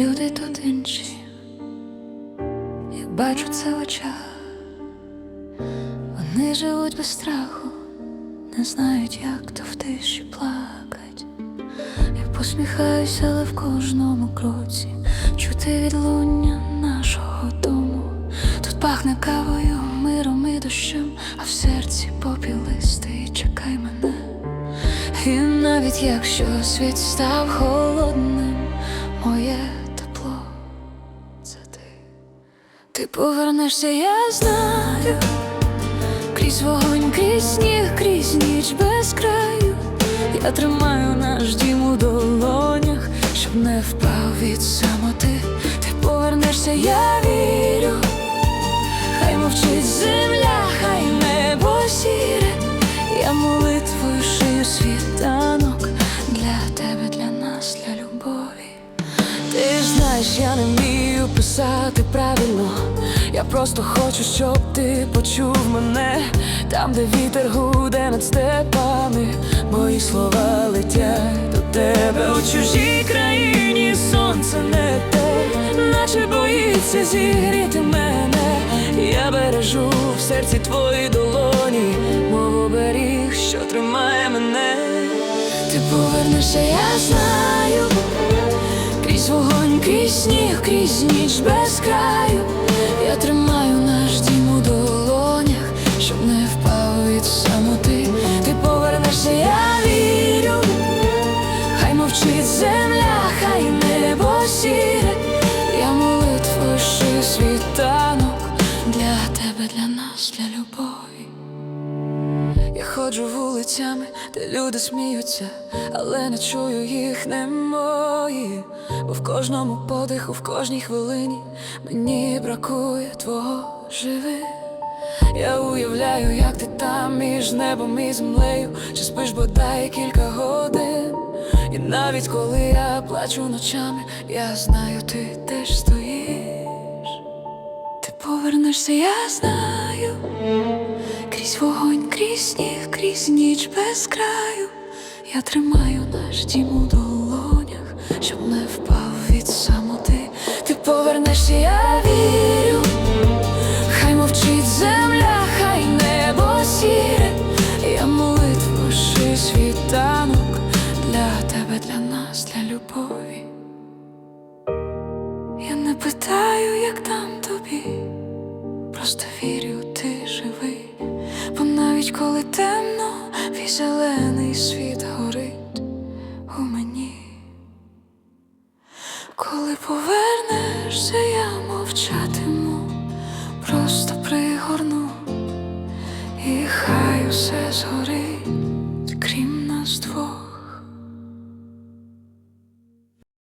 люди тут інші, як бачу це в очах, вони живуть без страху, не знають, як то в тиші плакать. Я посміхаюся, але в кожному кроці чути відлуння нашого дому. Тут пахне кавою, миром і дощем, а в серці попілистий чекай мене. І навіть якщо світ став холодним, моє тепло Ти повернешся, я знаю, крізь вогонь, крізь сніг, крізь ніч без краю. Я тримаю наш дім у долонях, щоб не впав від самоти. Ти повернешся, я вірю, хай мовчить земля, хай небо сіре. Я молитвою шию світанок для тебе, для нас, для любові. Ти ж знаєш, я не вмію писати. Я просто хочу, щоб ти почув мене там, де вітер гуде над степами. Мої слова летять до тебе у чужій країні. Сонце не те, наче боїться зігріти мене. Я бережу в серці твої долоні, мов оберіг, що тримає мене. Ти повернешся, я знаю. Крізь вогонь, крізь сніг, крізь ніч без краю. Від самоти. Ти повернешся, я вірю. Хай мовчить земля, хай небо сіре. Я молитвою шию світанок для тебе, для нас, для любові. Я ходжу вулицями, де люди сміються, але не чую їх не мої. Бо в кожному подиху, в кожній хвилині мені бракує твого живи. Я уявляю, як ти там між небом і землею, чи спиш бодай кілька годин. І навіть коли я плачу ночами, я знаю, ти теж стоїш. Ти повернешся, я знаю. Крізь вогонь, крізь сніг, крізь ніч без краю. Я тримаю наш дім у долонях, щоб не впав від самоти. Ти повернешся, я вірю. Тебе, для нас, для любові. Я не питаю, як там тобі. Просто вірю, ти живий, бо навіть коли темно, твій зелений світ горить у мені. Коли повернешся, я мовчатиму, просто пригорну, і хай усе згорить.